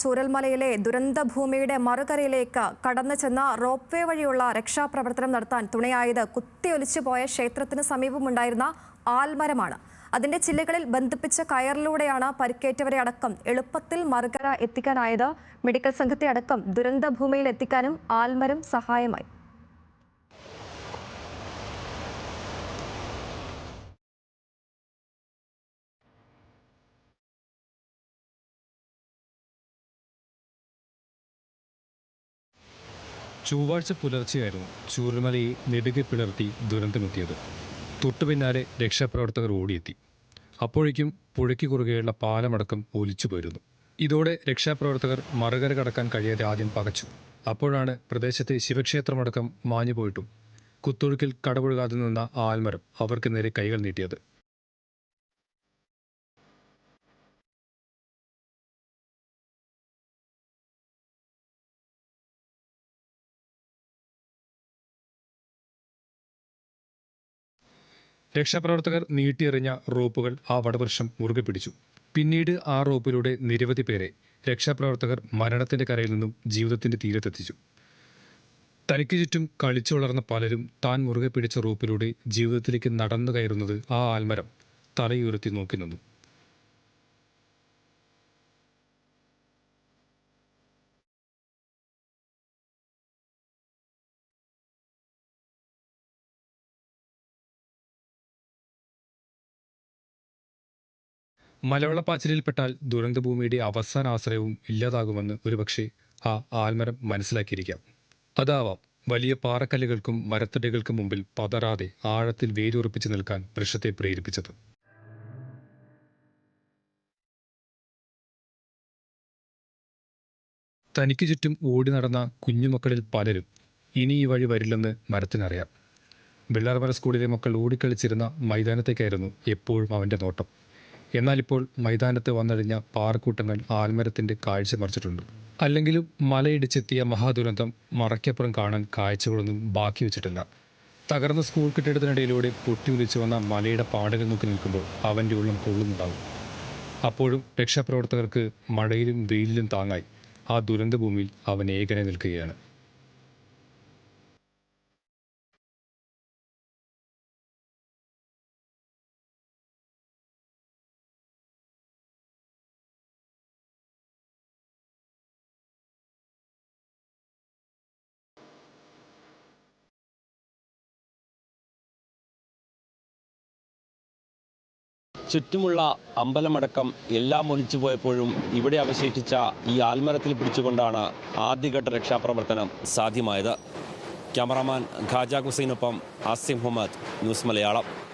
ചൂരൽമലയിലെ ദുരന്തഭൂമിയുടെ മറുകരയിലേക്ക് കടന്നു ചെന്ന rope way വഴിയുള്ള രക്ഷാപ്രവർത്തനം നടത്താൻ തുണയായത് കുത്തിയൊലിച്ചു പോയ ക്ഷേത്രത്തിന് സമീപമുണ്ടായിരുന്ന ആൽമരമാണ്. അതിന്റെ ചില്ലകളിൽ ബന്ധിപ്പിച്ച കയറിലൂടെയാണ് പരിക്കേറ്റവരെ അടക്കം എളുപ്പത്തിൽ മറുകര എത്തിക്കാനായത്. മെഡിക്കൽ സംഘത്തെ അടക്കം ദുരന്തഭൂമിയിൽ എത്തിക്കാനും ആൽമരം സഹായമായി. ചൊവ്വാഴ്ച പുലർച്ചെയായിരുന്നു ചൂരൽമലയെ നെടുകെ പിളർത്തി ദുരന്തമെത്തിയത്. തൊട്ടു പിന്നാലെ രക്ഷാപ്രവർത്തകർ ഓടിയെത്തി. അപ്പോഴേക്കും പുഴയ്ക്ക് കുറുകെയുള്ള പാലമടക്കം ഒലിച്ചു പോയിരുന്നു. ഇതോടെ രക്ഷാപ്രവർത്തകർ മറുകര കടക്കാൻ കഴിയാതെ ആദ്യം പകച്ചു. അപ്പോഴാണ് പ്രദേശത്തെ ശിവക്ഷേത്രമടക്കം മാഞ്ഞുപോയിട്ടും കുത്തൊഴുക്കിൽ കടപുഴകാതെ നിന്ന ആൽമരം അവർക്ക് നേരെ കൈകൾ നീട്ടിയത്. രക്ഷാപ്രവർത്തകർ നീട്ടിയെറിഞ്ഞ റോപ്പുകൾ ആ വടവൃക്ഷം മുറുകെ പിടിച്ചു. പിന്നീട് ആ റോപ്പിലൂടെ നിരവധി പേരെ രക്ഷാപ്രവർത്തകർ മരണത്തിന്റെ കരയിൽ നിന്നും ജീവിതത്തിന്റെ തീരത്തെത്തിച്ചു. തനിക്ക് ചുറ്റും കളിച്ചു വളർന്ന പലരും താൻ മുറുകെ പിടിച്ച റോപ്പിലൂടെ ജീവിതത്തിലേക്ക് നടന്നു കയറുന്നത് ആ ആൽമരം തലയുയർത്തി നോക്കി നിന്നു. മലവെള്ളപ്പാച്ചിലിൽപ്പെട്ടാൽ ദുരന്തഭൂമിയുടെ അവസാന ആശ്രയവും ഇല്ലാതാകുമെന്ന് ഒരുപക്ഷെ ആ ആൽമരം മനസ്സിലാക്കിയിരിക്കാം. അതാവാം വലിയ പാറക്കല്ലുകൾക്കും മരത്തടികൾക്കും മുമ്പിൽ പതറാതെ ആഴത്തിൽ വേരുറപ്പിച്ചു നിൽക്കാൻ വൃക്ഷത്തെ പ്രേരിപ്പിച്ചത്. തനിക്ക് ചുറ്റും ഓടി നടന്ന കുഞ്ഞുമക്കളിൽ പലരും ഇനി ഈ വഴി വരില്ലെന്ന് മരത്തിനറിയാം. വെള്ളാർമല സ്കൂളിലെ മക്കൾ ഓടിക്കളിച്ചിരുന്ന മൈതാനത്തേക്കായിരുന്നു എപ്പോഴും അവന്റെ നോട്ടം. എന്നാൽ ഇപ്പോൾ മൈതാനത്ത് വന്നഴിഞ്ഞ പാറക്കൂട്ടങ്ങൾ ആൽമരത്തിന്റെ കാഴ്ച മറിച്ചിട്ടുണ്ട്. അല്ലെങ്കിലും മലയിടിച്ചെത്തിയ മഹാദുരന്തം മറയ്ക്കപ്പുറം കാണാൻ കാഴ്ചകളൊന്നും ബാക്കി വെച്ചിട്ടില്ല. തകർന്ന സ്കൂൾ കെട്ടിടത്തിനിടയിലൂടെ പൊട്ടിയൊലിച്ചു വന്ന മലയുടെ പാടകൾ നോക്കി നിൽക്കുമ്പോൾ അവന്റെ ഉള്ളം കൊള്ളുന്നുണ്ടാവും അപ്പോഴും രക്ഷാപ്രവർത്തകർക്ക് മഴയിലും വെയിലിലും താങ്ങായി. ആ ദുരന്തഭൂമിയിൽ അവൻ ഏകനെ നിൽക്കുകയാണ്. ചുറ്റുമുള്ള അമ്പലമടക്കം എല്ലാം ഒലിച്ചു പോയപ്പോഴും ഇവിടെ അവശേഷിച്ച ഈ ആൽമരത്തിൽ പിടിച്ചുകൊണ്ടാണ് ആദ്യഘട്ട രക്ഷാപ്രവർത്തനം സാധ്യമായത്. ക്യാമറാമാൻ ഖാജാ ഹുസൈനൊപ്പം ആസിം മുഹമ്മദ് ന്യൂസ് മലയാളം.